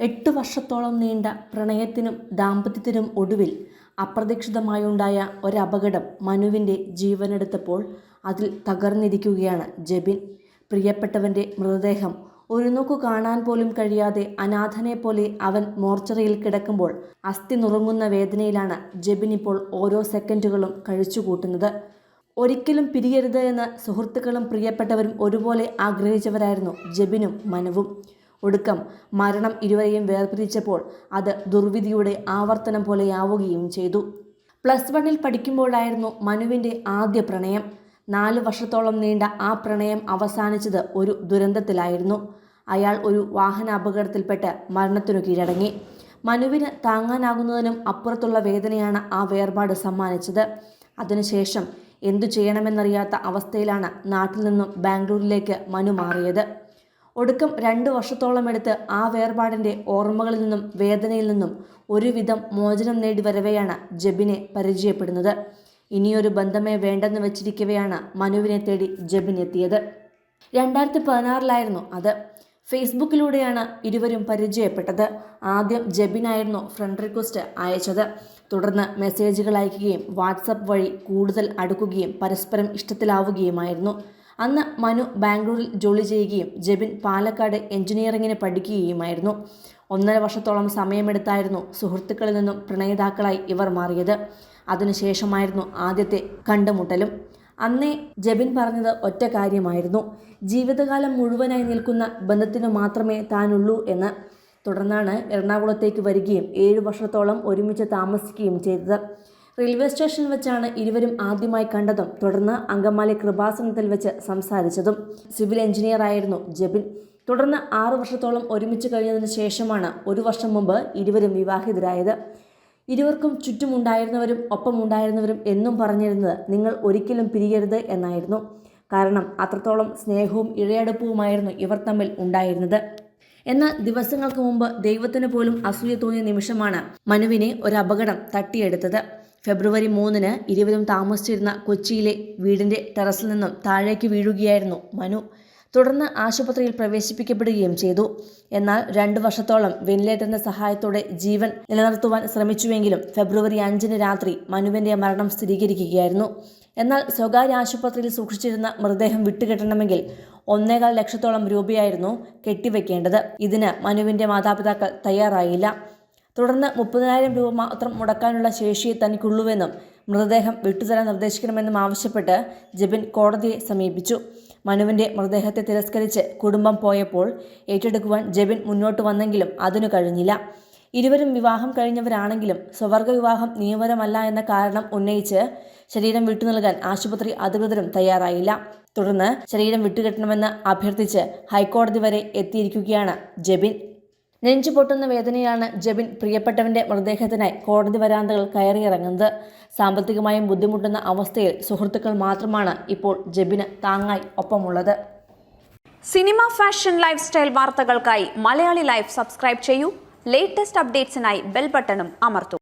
എട്ട് വർഷത്തോളം നീണ്ട പ്രണയത്തിനും ദാമ്പത്യത്തിനും ഒടുവിൽ അപ്രതീക്ഷിതമായുണ്ടായ ഒരപകടം മനുവിന്റെ ജീവനെടുത്തപ്പോൾ അതിൽ തകർന്നിരിക്കുകയാണ് ജെബിൻ. പ്രിയപ്പെട്ടവന്റെ മൃതദേഹം ഒരു നോക്കു കാണാൻ പോലും കഴിയാതെ അനാഥനെപ്പോലെ അവൻ മോർച്ചറിയിൽ കിടക്കുമ്പോൾ അസ്ഥി നുറുങ്ങുന്ന വേദനയിലാണ് ജെബിൻ ഇപ്പോൾ ഓരോ സെക്കൻഡുകളും കഴിച്ചുകൂട്ടുന്നത്. ഒരിക്കലും പിരിയരുത് എന്ന് സുഹൃത്തുക്കളും പ്രിയപ്പെട്ടവരും ഒരുപോലെ ആഗ്രഹിച്ചവരായിരുന്നു ജെബിനും മനുവും. ഒടുക്കം. മരണം ഇരുവരെയും വേർപിരിച്ചപ്പോൾ അത് ദുർവിധിയുടെ ആവർത്തനം പോലെയാവുകയും ചെയ്തു. പ്ലസ് വണ്ണിൽ പഠിക്കുമ്പോഴായിരുന്നു മനുവിന്റെ ആദ്യ പ്രണയം. നാല് വർഷത്തോളം നീണ്ട ആ പ്രണയം അവസാനിച്ചത് ഒരു ദുരന്തത്തിലായിരുന്നു. അയാൾ ഒരു വാഹന അപകടത്തിൽപ്പെട്ട് മരണത്തിനു കീഴടങ്ങി. മനുവിന് താങ്ങാനാകുന്നതിനും അപ്പുറത്തുള്ള വേദനയാണ് ആ വേർപാട് സമ്മാനിച്ചത്. അതിനുശേഷം എന്തു ചെയ്യണമെന്നറിയാത്ത അവസ്ഥയിലാണ് നാട്ടിൽ നിന്നും ബാംഗ്ലൂരിലേക്ക് മനു മാറിയത്. ഒടുക്കം രണ്ട് വർഷത്തോളം എടുത്ത് ആ വേർപാടിന്റെ ഓർമ്മകളിൽ നിന്നും വേദനയിൽ നിന്നും ഒരുവിധം മോചനം നേടി വരവെയാണ് ജബിനെ പരിചയപ്പെടുന്നത്. ഇനിയൊരു ബന്ധമേ വേണ്ടെന്ന് വെച്ചിരിക്കവെയാണ് മനുവിനെ തേടി ജബിൻ എത്തിയത്. രണ്ടായിരത്തി പതിനാറിലായിരുന്നു അത്. ഫേസ്ബുക്കിലൂടെയാണ് ഇരുവരും പരിചയപ്പെട്ടത്. ആദ്യം ജബിനായിരുന്നു ഫ്രണ്ട് റിക്വസ്റ്റ് അയച്ചത്. തുടർന്ന് മെസ്സേജുകൾ അയക്കുകയും വാട്സപ്പ് വഴി കൂടുതൽ അടുക്കുകയും പരസ്പരം ഇഷ്ടത്തിലാവുകയുമായിരുന്നു. അന്ന് മനു ബാംഗ്ലൂരിൽ ജോലി ചെയ്യുകയും ജെബിൻ പാലക്കാട് എഞ്ചിനീയറിംഗിന് പഠിക്കുകയുമായിരുന്നു. ഒന്നര വർഷത്തോളം സമയമെടുത്തായിരുന്നു സുഹൃത്തുക്കളിൽ നിന്നും പ്രണയിതാക്കളായി ഇവർ മാറിയത്. അതിനുശേഷമായിരുന്നു ആദ്യത്തെ കണ്ടുമുട്ടലും. അന്നേ ജബിൻ പറഞ്ഞത് ഒറ്റ കാര്യമായിരുന്നു. ജീവിതകാലം മുഴുവനായി നിൽക്കുന്ന ബന്ധത്തിന് മാത്രമേ താനുള്ളൂ എന്ന്. തുടർന്നാണ് എറണാകുളത്തേക്ക് വരികയും ഏഴു വർഷത്തോളം ഒരുമിച്ച് താമസിക്കുകയും ചെയ്തത്. റെയിൽവേ സ്റ്റേഷനിൽ വെച്ചാണ് ഇരുവരും ആദ്യമായി കണ്ടതും. തുടർന്ന് അങ്കമാലി കൃപാസനത്തിൽ വെച്ച് സംസാരിച്ചതും സിവിൽ എഞ്ചിനീയർ ആയിരുന്നു ജബിൻ. തുടർന്ന് ആറു വർഷത്തോളം ഒരുമിച്ച് കഴിഞ്ഞതിന് ശേഷമാണ് ഒരു വർഷം മുമ്പ് ഇരുവരും വിവാഹിതരായത്. ഇരുവർക്കും ചുറ്റുമുണ്ടായിരുന്നവരും ഒപ്പമുണ്ടായിരുന്നവരും എന്നും പറഞ്ഞിരുന്നത് നിങ്ങൾ ഒരിക്കലും പിരിയരുത് എന്നായിരുന്നു. കാരണം അത്രത്തോളം സ്നേഹവും ഇഴയടുപ്പവുമായിരുന്നു ഇവർ തമ്മിൽ ഉണ്ടായിരുന്നത്. എന്നാൽ ദിവസങ്ങൾക്ക് മുമ്പ് ദൈവത്തിന് പോലും അസൂയ തോന്നിയ നിമിഷമാണ് മനുവിനെ ഒരു അപകടം തട്ടിയെടുത്തത്. ഫെബ്രുവരി മൂന്നിന് ഇരുവരും താമസിച്ചിരുന്ന കൊച്ചിയിലെ വീടിന്റെ ടെറസിൽ നിന്നും താഴേക്ക് വീഴുകയായിരുന്നു മനു. തുടർന്ന് ആശുപത്രിയിൽ പ്രവേശിപ്പിക്കപ്പെടുകയും ചെയ്തു. എന്നാൽ രണ്ടു വർഷത്തോളം വെന്റിലേറ്ററിന്റെ സഹായത്തോടെ ജീവൻ നിലനിർത്തുവാൻ ശ്രമിച്ചുവെങ്കിലും ഫെബ്രുവരി അഞ്ചിന് രാത്രി മനുവിന്റെ മരണം സ്ഥിരീകരിക്കുകയായിരുന്നു. എന്നാൽ സ്വകാര്യ ആശുപത്രിയിൽ സൂക്ഷിച്ചിരുന്ന മൃതദേഹം വിട്ടുകെട്ടണമെങ്കിൽ ഒന്നേകാൽ ലക്ഷത്തോളം രൂപയായിരുന്നു കെട്ടിവെക്കേണ്ടത്. ഇതിന് മനുവിന്റെ മാതാപിതാക്കൾ തയ്യാറായില്ല. തുടർന്ന് മുപ്പതിനായിരം രൂപ മാത്രം മുടക്കാനുള്ള ശേഷി തനിക്കുള്ളൂവെന്നും മൃതദേഹം വിട്ടുതരാൻ നിർദ്ദേശിക്കണമെന്നും ആവശ്യപ്പെട്ട് ജബിൻ കോടതിയെ സമീപിച്ചു. മനുവിന്റെ മൃതദേഹത്തെ തിരസ്കരിച്ച് കുടുംബം പോയപ്പോൾ ഏറ്റെടുക്കുവാൻ ജബിൻ മുന്നോട്ട് വന്നെങ്കിലും അതിനു കഴിഞ്ഞില്ല. ഇരുവരും വിവാഹം കഴിഞ്ഞവരാണെങ്കിലും സ്വവർഗ വിവാഹം നിയമപരമല്ല എന്ന കാരണം ഉന്നയിച്ച് ശരീരം വിട്ടു നൽകാൻ ആശുപത്രി അധികൃതരും തയ്യാറായില്ല. തുടർന്ന് ശരീരം വിട്ടുകെട്ടണമെന്ന് അഭ്യർത്ഥിച്ച് ഹൈക്കോടതി വരെ എത്തിയിരിക്കുകയാണ് ജബിൻ. നെഞ്ചു പൊട്ടുന്ന വേദനയാണ് ജബിൻ പ്രിയപ്പെട്ടവന്റെ മൃതദേഹത്തിനായി കോടതി വരാന്തകൾ കയറിയിറങ്ങുന്നത്. സാമ്പത്തികമായും ബുദ്ധിമുട്ടുന്ന അവസ്ഥയിൽ സുഹൃത്തുക്കൾ മാത്രമാണ് ഇപ്പോൾ ജബിന് താങ്ങായി ഒപ്പമുള്ളത്. സിനിമ ഫാഷൻ ലൈഫ് സ്റ്റൈൽ വാർത്തകൾക്കായി മലയാളി ലൈഫ് സബ്സ്ക്രൈബ് ചെയ്യൂ. ലേറ്റസ്റ്റ് അപ്ഡേറ്റ്സിനായി ബെൽ ബട്ടണും അമർത്തൂ.